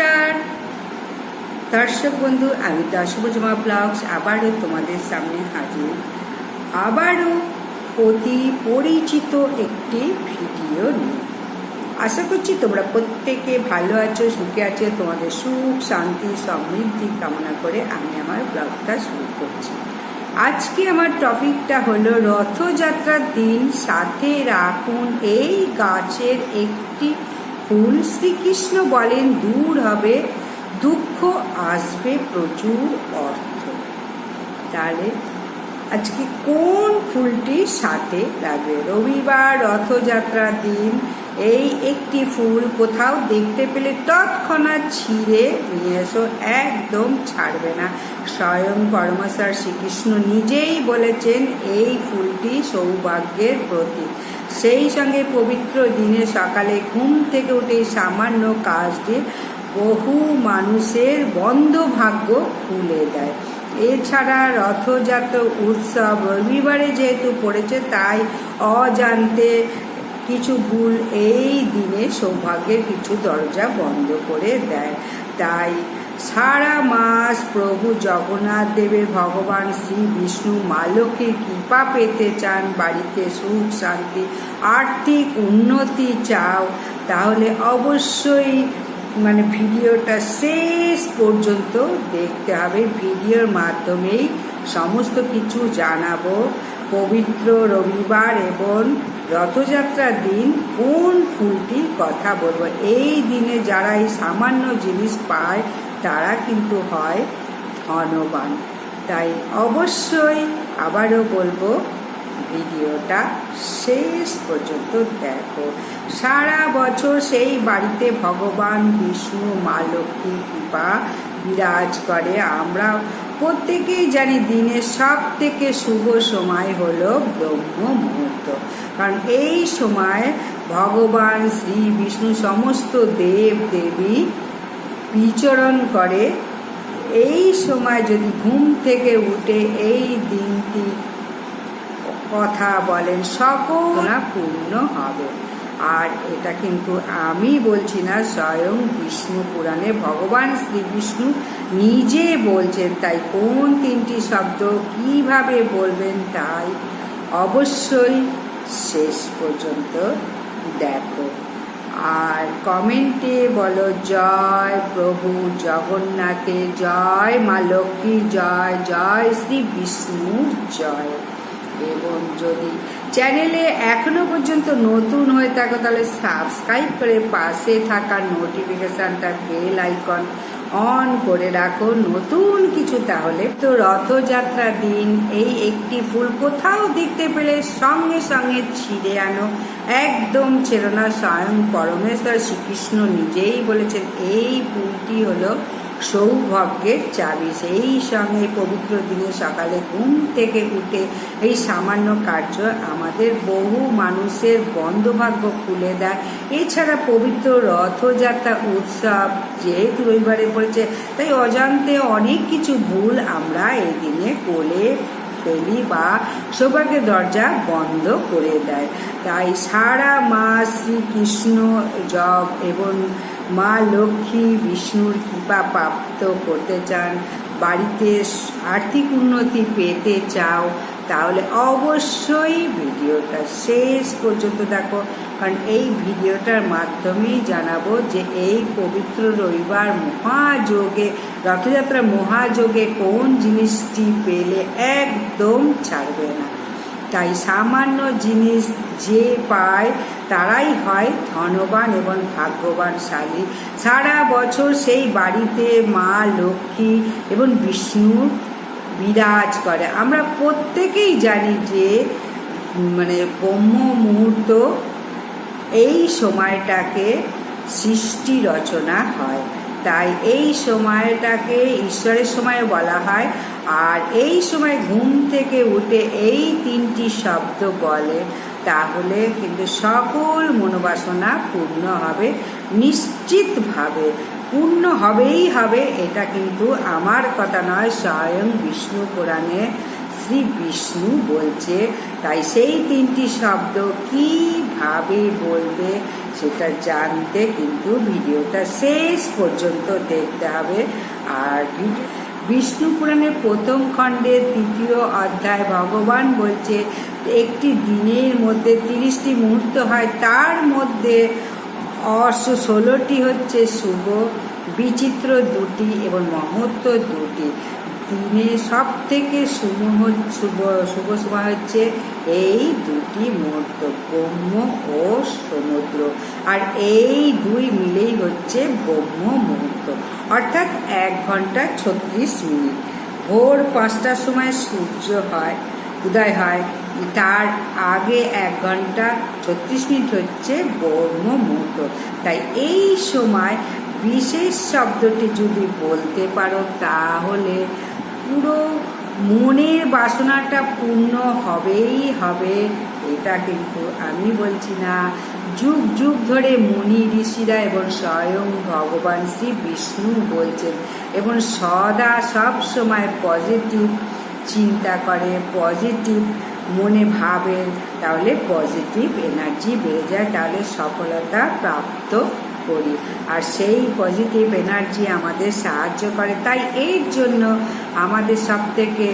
নমস্কার। দর্শক বন্ধু, আমি দশভুজমা ব্লগস আবারও তোমাদের সামনে হাজির। আবারও অতি পরিচিত একটি ভিডিও নিয়ে। আশা করছি তোমরা প্রত্যেকে ভালো আছো, সুখে আছো, তোমাদের সুখ, শান্তি, সমৃদ্ধি কামনা করে আমি আমার ব্লগটা শুরু করছি। আজকে আমার টপিকটা হলো রথযাত্রার দিন সাথে রাখুন এই গাছের একটি ফুল শ্রীকৃষ্ণ বলেন, দূর হবে, দুঃখ আসবে প্রচুর অর্থ। তাহলে আজকে কোন ফুলটি সাথে লাগবে? রবিবার রথযাত্রার দিন এই একটি ফুল কোথাও দেখতে পেলে তৎক্ষণাৎ ছিঁড়ে নিয়ে এসো, একদম ছাড়বে না। স্বয়ং পরমেশ্বর শ্রীকৃষ্ণ নিজেই বলেছেন, এই ফুলটি সৌভাগ্যের প্রতীক। সেই সঙ্গে পবিত্র দিনে সকালে ঘুম থেকে উঠে সামান্য কাজটি বহু মানুষের বন্ধ ভাগ্য খুলে দেয়। এছাড়া রথযাত্রা উৎসব রবিবারে যেহেতু পড়েছে, তাই অজান্তে কিছু ভুল এই দিনে সৌভাগ্যের কিছু দরজা বন্ধ করে দেয়। তাই সারা মাস প্রভু জগন্নাথ দেবের ভগবান শ্রী বিষ্ণু মালকের কৃপা পেতে চান, বাড়িতে সুখ, শান্তি, আর্থিক উন্নতি চাও, তাহলে অবশ্যই মানে ভিডিওটা শেষ পর্যন্ত দেখতে হবে। ভিডিওর মাধ্যমেই সমস্ত কিছু জানাব। পবিত্র রবিবার এবং রথযাত্রার দিন কোন ফুলটি কথা বলব। এই দিনে যারা এই সামান্য জিনিস পায় তারা কিন্তু হয় ধনবান। তাই অবশ্যই আবারও বলব, ভিডিওটা শেষ পর্যন্ত দেখো। সারা বছর সেই বাড়িতে ভগবান, বিষ্ণু, মা লক্ষ্মী কৃপা বিরাজ করে। আমরা প্রত্যেকেই জানি দিনের সব থেকে শুভ সময় হলো ব্রহ্ম মুহূর্ত। কারণ এই সময় ভগবান, শ্রী বিষ্ণু, সমস্ত দেব দেবী বিচরণ করে, এই সময় যদি ঘুম থেকে উঠে এই দিনটি কথা বলেন সকল পূর্ণ হবে। আর এটা কিন্তু আমি বলছি না, স্বয়ং বিষ্ণু পুরাণে ভগবান শ্রী বিষ্ণু নিজে বলছেন, তাই কোন তিনটি শব্দ কীভাবে বলবেন তাই অবশ্যই শেষ পর্যন্ত দেখো। আর কমেন্টে বলো, জয় প্রভু জগন্নাথে, জয় মা লক্ষ্মী, জয় জয় শ্রী বিষ্ণুর জয়। এবং যদি চ্যানেলে এখনও পর্যন্ত নতুন হয়ে থাকো, তাহলে সাবস্ক্রাইব করে পাশে থাকা নোটিফিকেশানটা বেল আইকন অন করে রাখো নতুন কিছু তাহলে। তো রথযাত্রার দিন, এই একটি ফুল কোথাও দেখতে পেলে সঙ্গে সঙ্গে ছিঁড়ে আনো। একদম ছিল না, স্বয়ং পরমেশ্বর শ্রীকৃষ্ণ নিজেই বলেছেন, এই ফুলটি হলো সৌভাগ্যের চাবি। সেই সঙ্গে পবিত্র দিনে সকালে ঘুম থেকে উঠে এই সামান্য কার্য আমাদের বহু মানুষের বন্ধভাগ্য খুলে দেয়। এছাড়া পবিত্র রথযাত্রা উৎসব যেহেতু রবিবারে পড়েছে, তাই অজান্তে অনেক কিছু ভুল আমরা এই দিনে করে ফেলি বা সৌভাগ্যের দরজা বন্ধ করে দেয়। তাই সারা মাস শ্রীকৃষ্ণ জব এবং মা লক্ষ্মী বিষ্ণুর কৃপা প্রাপ্ত করতে চান, বাড়িতে আর্থিক উন্নতি পেতে চাও, তাহলে অবশ্যই ভিডিওটা শেষ পর্যন্ত দেখো। কারণ এই ভিডিওটার মাধ্যমেই জানাব যে এই পবিত্র রবিবার মহাযোগে, রথযাত্রা মহাযোগে কোন জিনিসটি পেলে একদম ছাড়বে না। তাই সামান্য জিনিস যে পায় তারাই হয় ধনবান এবং ভাগ্যবানশালী। সারা বছর সেই বাড়িতে মা, লক্ষ্মী এবং বিষ্ণু বিরাজ করে। আমরা প্রত্যেকেই জানি যে মানে ব্রহ্ম মুহূর্ত এই সময়টাকে সৃষ্টি রচনা হয়। তাই এই সময়টাকে ঈশ্বরের সময় বলা হয়। আর এই সময় ঘুম থেকে উঠে এই তিনটি শব্দ বলে, তাহলে কিন্তু সকল মনোবাসনা পূর্ণ হবে, নিশ্চিতভাবে। পূর্ণ হবেই হবে, এটা কিন্তু আমার কথা নয়, স্বয়ং বিষ্ণু পুরাণে শ্রী বিষ্ণু বলছে। তাই সেই তিনটি শব্দ কীভাবে বলবে সেটা জানতে কিন্তু ভিডিওটা শেষ পর্যন্ত দেখতে হবে। আর বিষ্ণু পুরাণের প্রথম খণ্ডের তৃতীয় অধ্যায় ভগবান বলছে, একটি দিনের মধ্যে তিরিশটি মুহূর্ত হয়, তার মধ্যে অশ ষোলোটি হচ্ছে শুভ, বিচিত্র দুটি এবং মহত্ব দুটি। দিনে সব থেকে শুভ শুভ শুভ সময় হচ্ছে এই দুটি মুহূর্ত ব্রহ্ম ও সমুদ্র। আর এই দুই মিলেই হচ্ছে ব্রহ্ম মুহূর্ত। অর্থাৎ এক ঘণ্টা ছত্রিশ মিনিট। ভোর পাঁচটার সময় সূর্য হয়, উদয় হয়। তার আগে এক ঘণ্টা ছত্রিশ মিনিট হচ্ছে ব্রহ্ম মুহূর্ত। তাই এই সময় বিশেষ শব্দটি যদি বলতে পারো তাহলে পুরো মনের বাসনাটা পূর্ণ হবেই হবে, এটা কিন্তু আমি বলছি না। যুগ যুগ ধরে মুনি ঋষিরা এবং স্বয়ং ভগবান শ্রী বিষ্ণু বলছেন, এবং সদা সব সময় পজিটিভ চিন্তা করে পজিটিভ মনে ভাবেন, তাহলে পজিটিভ এনার্জি বেড়ে যায়, তাহলে সফলতা প্রাপ্ত করি। আর সেই পজিটিভ এনার্জি আমাদের সাহায্য করে। তাই এর জন্য আমাদের সব থেকে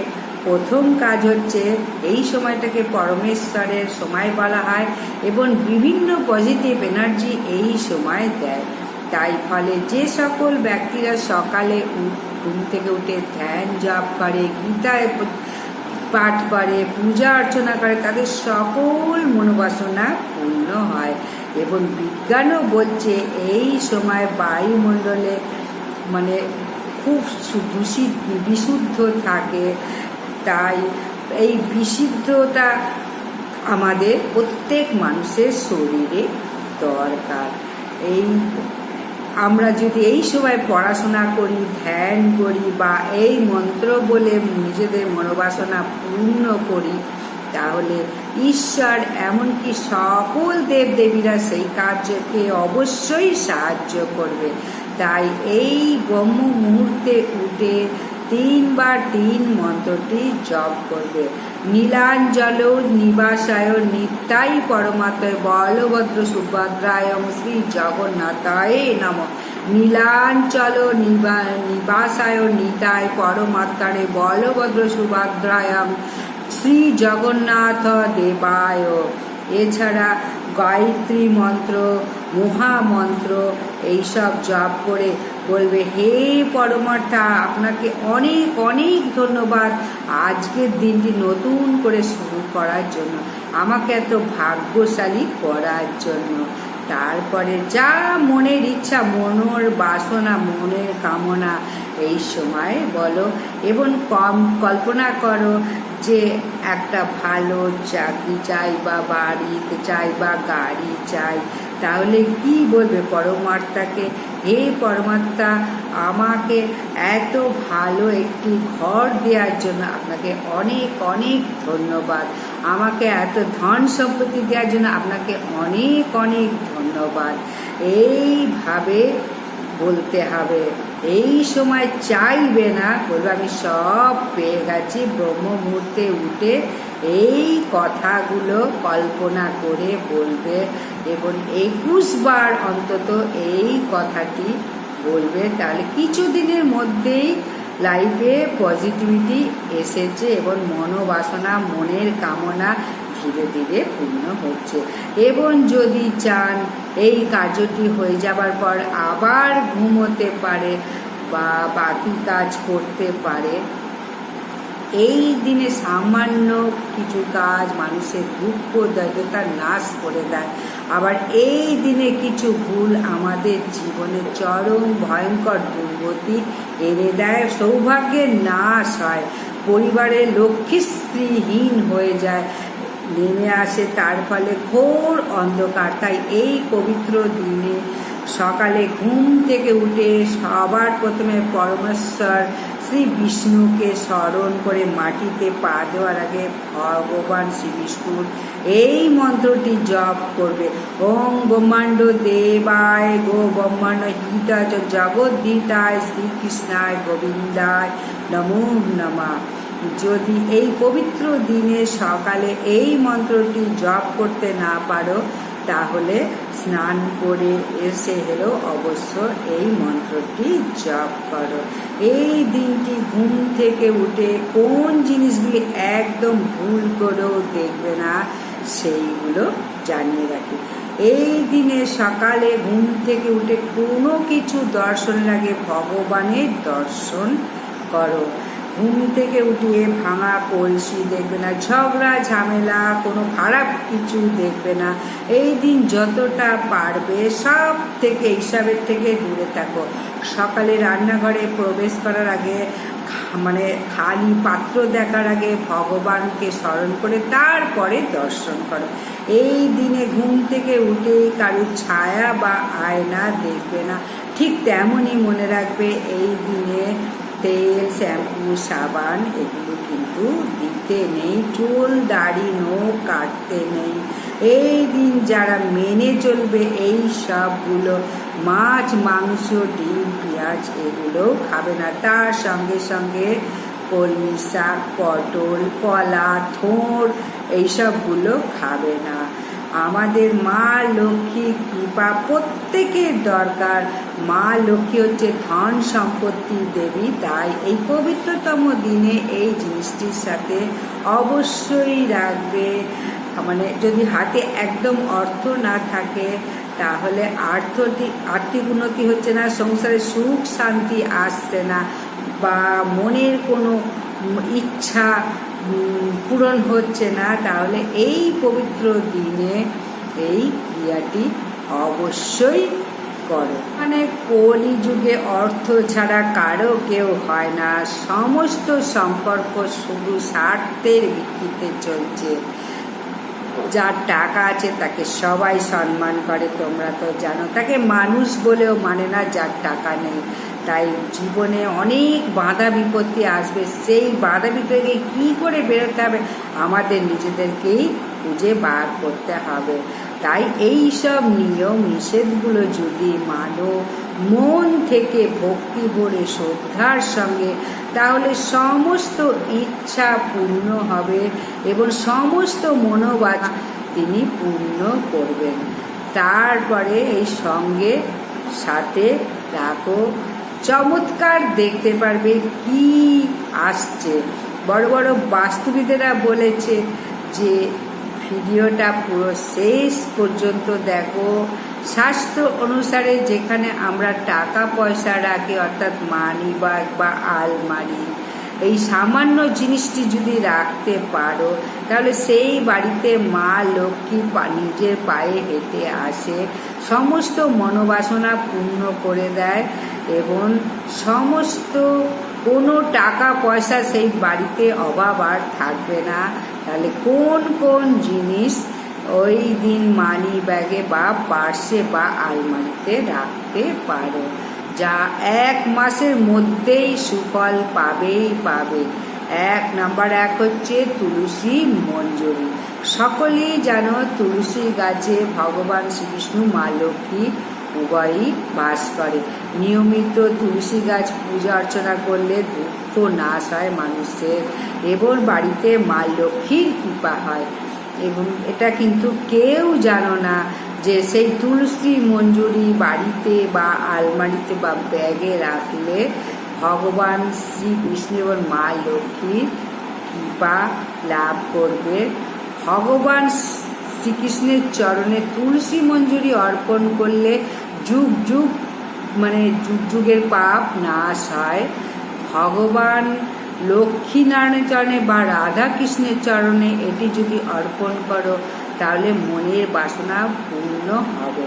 প্রথম কাজ হচ্ছে এই সময়টাকে পরমেশ্বরের সময় বলা হয় এবং বিভিন্ন পজিটিভ এনার্জি এই সময় দেয়। তাই ফলে যে সকল ব্যক্তিরা সকালে ঘুম থেকে উঠে ধ্যান, জপ করে, গীতায় পাঠ করে, পূজা অর্চনা করে, তাদের সকল মনোবাসনা পূর্ণ হয়। এবং বিজ্ঞানও বলছে এই সময় বায়ুমণ্ডলে মানে খুব বিশুদ্ধ থাকে। তাই এই বিশুদ্ধতা আমাদের প্রত্যেক মানুষের শরীরে দরকার। এই আমরা যদি এই সময় পড়াশোনা করি, ধ্যান করি বা এই মন্ত্র বলে নিজেদের মনোবাসনা পূর্ণ করি, তাহলে ঈশ্বর এমনকি সকল দেবদেবীরা সেই কার্যকে অবশ্যই সাহায্য করবে। তাই এই ব্রহ্ম মুহূর্তে উঠে তিনবার তিন মন্ত্রটি জপ করবে। নীলাঞ্জল নিবাসায় নিত্যাই পরমাত্ময় বলভদ্র সুভদ্রায় শ্রী জগন্নাথায় নম। নীলাঞ্চল নিবাসায় নিতায় পরমাত্মারে বলভদ্র সুভদ্রায়াম শ্রী জগন্নাথ দেবায় এছাড়া গায়ত্রী মন্ত্র, মহামন্ত্র, এইসব জপ করে বলবে, হে পরমার্থা, আপনাকে অনেক অনেক ধন্যবাদ আজকের দিনটি নতুন করে শুরু করার জন্য। আমাকে এত ভাগ্যশালী করার জন্য। তারপরে যা মনের ইচ্ছা, মনের বাসনা, মনের কামনা, এই সময় বলো, এবং কম, কল্পনা করো যে একটা ভালো চাকরি চাই বা বাড়িতে চাই বা গাড়ি চাই, তাহলে কি বলবে পরমাত্মাকে? হে পরমাত্মা, আমাকে এত ভালো একটি ঘর দেওয়ার জন্য আপনাকে অনেক অনেক ধন্যবাদ। আমাকে এত ধন সম্পত্তি দেওয়ার জন্য আপনাকে অনেক অনেক ধন্যবাদ। এইভাবে বলতে হবে। এই সময় চাইবে না। বলবে, আমি সব পেয়ে গেছি ব্রহ্ম মুহূর্তে উঠে এই কথাগুলো কল্পনা করে বলবে এবং একুশ বার অন্তত এই কথাটি বলবে। তাহলে কিছু দিনের মধ্যেই লাইফে পজিটিভিটি এসেছে এবং মনোবাসনা, মনের কামনা ধীরে ধীরে পূর্ণ হচ্ছে। এবং যদি চান, এই কার্যটি হয়ে যাবার পর আবার ঘুমোতে পারে বা বাকি কাজ করতে পারে। এই দিনে সামান্য কিছু কাজ মানুষের দুঃখ দরিদ্রতার নাশ করে দেয়। আবার এই দিনে কিছু ভুল আমাদের জীবনে চরম ভয়ঙ্কর দুর্গতি এনে দেয়। সৌভাগ্যের নাশ হয়। পরিবারের লক্ষ্মী স্ত্রীহীন হয়ে যায়। নেমে আসে, তার ফলে ঘোর অন্ধকার। তাই এই পবিত্র দিনে সকালে ঘুম থেকে উঠে সবার প্রথমে পরমেশ্বর শ্রী বিষ্ণুকে স্মরণ করে মাটিতে পা দেওয়ার আগে ভগবান শ্রী বিষ্ণুর এই মন্ত্রটি জপ করবে। ওম ব্রহ্মাণ্ড দেবায় গো ব্রহ্মাণ্ড হিতাচ জগদ্গীতায় শ্রীকৃষ্ণায় গোবিন্দায় নমো নমা। যদি এই পবিত্র দিনে সকালে এই মন্ত্রটি জপ করতে না পারো, তাহলে স্নান করে এসে হলেও অবশ্য এই মন্ত্রটি জপ করো। এই দিনটি ঘুম থেকে উঠে কোন জিনিসগুলি একদম ভুল করেও দেখবে না, সেইগুলো জানিয়ে রাখি। এই দিনে সকালে ঘুম থেকে উঠে কোনো কিছু দর্শন লাগে, ভগবানের দর্শন করো। ঘুম থেকে উঠিয়ে ভাঙা কলসি দেখবে না, ঝগড়া, ঝামেলা, কোনো খারাপ কিছু দেখবে না। এই দিন যতটা পারবে সব থেকে হিসাবের থেকে দূরে থাকো। সকালে রান্নাঘরে প্রবেশ করার আগে মানে খালি পাত্র দেখার আগে ভগবানকে স্মরণ করে তারপরে দর্শন করো। এই দিনে ঘুম থেকে উঠে কারোর ছায়া বা আয়না দেখবে না। ঠিক তেমনই মনে রাখবে এই দিনে তেল, শ্যাম্পু, সাবান এগুলো কিন্তু দিতে নেই, চুল, দাড়ি, নখ কাটতে নেই। এই দিন যারা মেনে চলবে এই সবগুলো, মাছ, মাংস, ডিম, পেঁয়াজ এগুলো খাবে না। তার সঙ্গে সঙ্গে কলমি শাক, পটল, কলা থোড় এইসবগুলো খাবে না। আমাদের মা লক্ষ্মী কৃপা প্রত্যেকের দরকার। মা লক্ষ্মী হচ্ছে ধন সম্পত্তি দেবী, তাই এই পবিত্রতম দিনে এই জিনিসটির সাথে অবশ্যই রাখবে। মানে যদি হাতে একদম অর্থ না থাকে, তাহলে আর্থিক আর্থিক উন্নতি হচ্ছে না, সংসারে সুখ শান্তি আসছে না, বা মনের কোনো ইচ্ছা পূরণ হচ্ছে না, তাহলে এই পবিত্র দিনে এই ক্রিয়াটি অবশ্যই করে। মানে কলি যুগে অর্থ ছাড়া কারও কেউ হয় না। সমস্ত সম্পর্ক শুধু স্বার্থের ভিত্তিতে চলছে। যার টাকা আছে তাকে সবাই সম্মান করে, তোমরা তো জানো। তাকে মানুষ বলেও মানে না যার টাকা নেই। তাই জীবনে অনেক বাধা বিপত্তি আসবে। সেই বাধা বিপত্তি কী করে বেরোতে হবে? আমাদের নিজেদেরকেই খুঁজে বার করতে হবে। তাই এই সব নিয়ম নিষেধগুলো যদি মানো, মন থেকে ভক্তি ভরে শ্রদ্ধার সঙ্গে তাহলে সমস্ত ইচ্ছা পূর্ণ হবে এবং সমস্ত মনোবাদ তিনি পূর্ণ করবেন। তারপরে এই সঙ্গে সাথে রাখো। চমৎকার দেখতে পারবে কি আসছে। বড় বড় বাস্তুবিদেরা বলেছে যে, ভিডিওটা পুরো শেষ পর্যন্ত দেখো। শাস্ত্র অনুসারে যেখানে আমরা টাকা, পয়সা রাখি, অর্থাৎ মানি ব্যাগ বা আলমারি, এই সামান্য জিনিসটি যদি রাখতে পারো, তাহলে সেই বাড়িতে মা লক্ষ্মী নিজের পায়ে হেঁটে আসে, সমস্ত মনোবাসনা পূর্ণ করে দেয় এবং সমস্ত কোনো টাকা, পয়সা সেই বাড়িতে অভাব আর থাকবে না। তাহলে কোন কোন জিনিস ওই দিন মানি ব্যাগে বা পার্সে বা আলমারিতে রাখতে পারো, যা এক মাসের মধ্যেই সুফল পাবেই পাবে। এক নাম্বার এক হচ্ছে তুলসী মঞ্জুরি। সকলেই যেন তুলসী গাছে ভগবান শ্রীবিষ্ণু মা লক্ষ্মী উভয়ই বাস করে। নিয়মিত তুলসী গাছ পূজা অর্চনা করলে দুঃখ নাশ হয় মানুষের। এবং বাড়িতে মা লক্ষ্মীর কৃপা হয়। এবং এটা কিন্তু কেউ জানো না যে সেই তুলসী মঞ্জুরি বাড়িতে বা আলমারিতে বা ব্যাগে রাখলে ভগবান শ্রী বিষ্ণু এবং মা লক্ষ্মীর কৃপা লাভ করবে। ভগবান শ্রীকৃষ্ণের চরণে তুলসী মঞ্জুরি অর্পণ করলে যুগ যুগ মানে যুগ যুগের পাপ নাশ হয়। ভগবান লক্ষ্মীনারায়ণের চরণে বা রাধা কৃষ্ণের চরণে এটি যদি অর্পণ করো, তাহলে মনের বাসনা পূর্ণ হবে।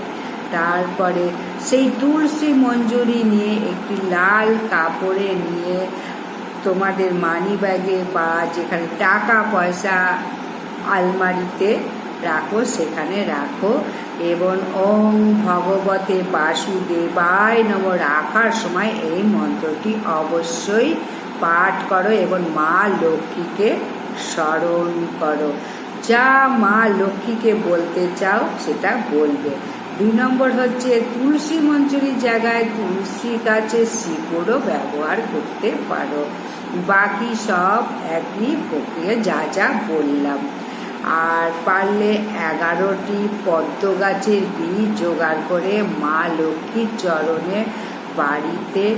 তারপরে সেই তুলসী মঞ্জুরি নিয়ে একটি লাল কাপড়ে নিয়ে তোমাদের মানি ব্যাগে বা যেখানে টাকা, পয়সা আলমারিতে রাখো, সেখানে রাখো এবং ওম ভগবতে বাসুদেবায় নম। রাখার সময় এই মন্ত্রটি অবশ্যই পাঠ করো এবং মা লক্ষ্মীকে স্মরণ করো। যা মা লক্ষ্মীকে বলতে চাও, সেটা বলবে। দুই নম্বর হচ্ছে, তুলসী মঞ্জুরির জায়গায় তুলসী গাছের শিকড়ও ব্যবহার করতে পারো। বাকি সব একই প্রক্রিয়া, যা যা বললাম। আর পারলে এগারোটি পদ্ম গাছের বীজ জোগাড় করে মা লক্ষ্মীর চরণে বাড়িতে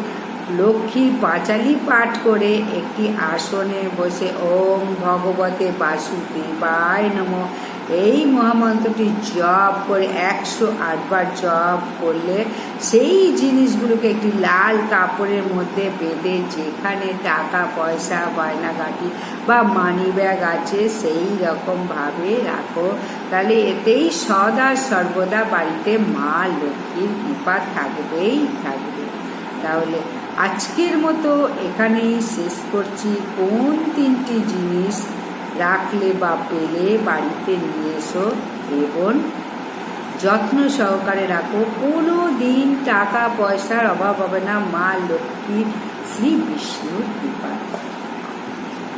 লক্ষ্মীর পাঁচালি পাঠ করে একটি আসনে বসে ওম ভগবতে বাসুদেবায় নম। এই মহামন্ত্রটি জপ করে একশো আটবার জপ করলে সেই জিনিসগুলোকে একটি লাল কাপড়ের মধ্যে বেঁধে যেখানে টাকা, পয়সা, গয়নাগাটি বা মানি ব্যাগ আছে সেই রকমভাবে রাখো। তাহলে এতেই সদা সর্বদা বাড়িতে মা লক্ষ্মীর কৃপা থাকবেই থাকবে। তাহলে আজকের মতো এখানেই শেষ করছি। কোন তিনটি জিনিস রাখলে বা পেলে বাড়িতে নিয়ে এসো এবং যত্ন সহকারে রাখো। কোনো দিন টাকা পয়সার অভাব হবে না, মা লক্ষ্মীর শ্রী বিষ্ণুর কৃপা।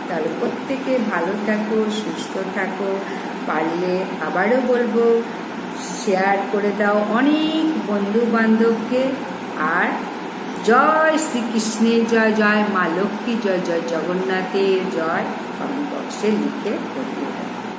তাহলে প্রত্যেকে ভালো থাকো, সুস্থ থাকো। পারলে আবারও বলব শেয়ার করে দাও অনেক বন্ধু বান্ধবকে আর জয় শ্রীকৃষ্ণের জয় জয় মা লক্ষ্মী জয় জয় জগন্নাথের জয় কমেন্ট বক্সে লিখে করবে